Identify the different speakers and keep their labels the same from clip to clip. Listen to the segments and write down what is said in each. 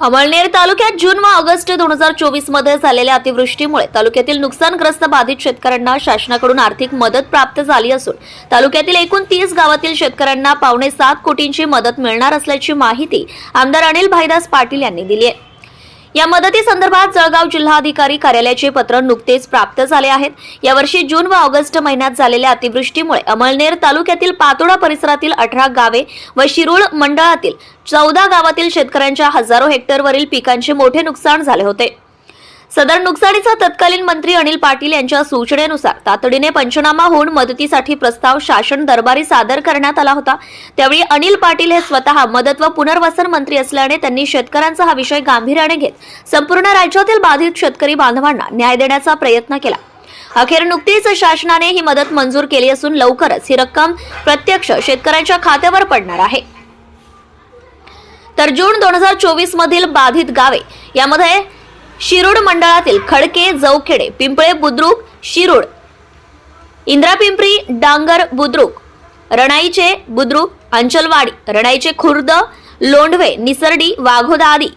Speaker 1: अमळनेर तालुक्यात जून व ऑगस्ट दोन हजार चोवीसमध्ये झालेल्या अतिवृष्टीमुळे तालुक्यातील नुकसानग्रस्त बाधित शेतकऱ्यांना शासनाकडून आर्थिक मदत प्राप्त झाली असून तालुक्यातील एकूण तीस गावातील शेतकऱ्यांना पावणे सात कोटींची मदत मिळणार असल्याची माहिती आमदार अनिल भाईदास पाटील यांनी दिली आहे. या मदतीसंदर्भात जळगाव जिल्हाधिकारी कार्यालयाचे पत्र नुकतेच प्राप्त झाले आहेत. यावर्षी जून व ऑगस्ट महिन्यात झालेल्या अतिवृष्टीमुळे अमळनेर तालुक्यातील पातोडा परिसरातील अठरा गावे व शिरूळ मंडळातील चौदा गावातील शेतकऱ्यांच्या हजारो हेक्टरवरील पिकांचे मोठे नुकसान झाले होते. सदर नुकसानीचा तत्कालीन मंत्री अनिल पाटील यांच्या सूचनेनुसार तातडीने पंचनामा होऊन मदतीसाठी प्रस्ताव शासन दरबारी सादर करण्यात आला होता. त्यावेळी अनिल पाटील हे स्वतः मदत व पुनर्वसन मंत्री असल्याने त्यांनी शेतकऱ्यांचा हा विषय गांभीर्याने घेत संपूर्ण राज्यातील बाधित शेतकरी बांधवांना न्याय देण्याचा प्रयत्न केला. अखेर नुकतीच शासनाने ही मदत मंजूर केली असून लवकरच ही रक्कम प्रत्यक्ष शेतकऱ्यांच्या खात्यावर पडणार आहे. तर जून दोन हजार चोवीस मधील बाधित गावे यामध्ये शिरूड मंडळातील खडके जवखेडे पिंपळे बुद्रुक शिरूड इंद्रा पिंपरी डांगर बुद्रुक रणाईचे बुद्रुक अंचलवाडी रणाईचे खुर्द लोंढवे निसर्डी वाघोदा आदी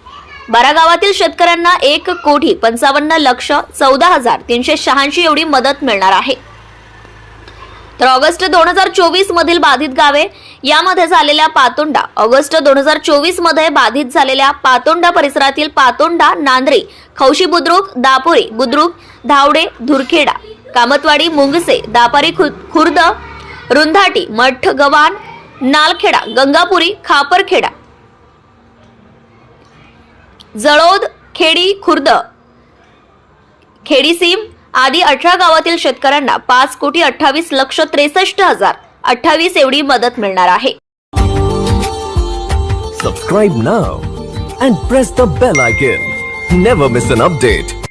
Speaker 1: बारा गावातील शेतकऱ्यांना एक कोटी पंचावन्न लक्ष चौदा हजार तीनशे शहाऐंशी एवढी मदत मिळणार आहे. तर ऑगस्ट दोन हजार चोवीस मधील बाधित गावे यामध्ये झालेल्या पातोंडा. ऑगस्ट दोन हजार चोवीसमध्ये बाधित झालेल्या पातोंडा परिसरातील पातोंडा नांद्रे खौशी बुद्रुक दापोरी बुद्रुक धावडे धुरखेडा कामतवाडी मुंगसे दापारी खु- खुर्द रुंधाटी मठ गवान नालखेडा गंगापुरी खापरखेडा जळोद खेडी खुर्द खेडीसीम आधी अठरा गावातील शेतकऱ्यांना पाच कोटी अठ्ठावीस लक्ष त्रेसष्ट हजार. अठ्ठावीस एवढी मदत मिळणार आहे.
Speaker 2: Subscribe now and press the bell icon never miss an update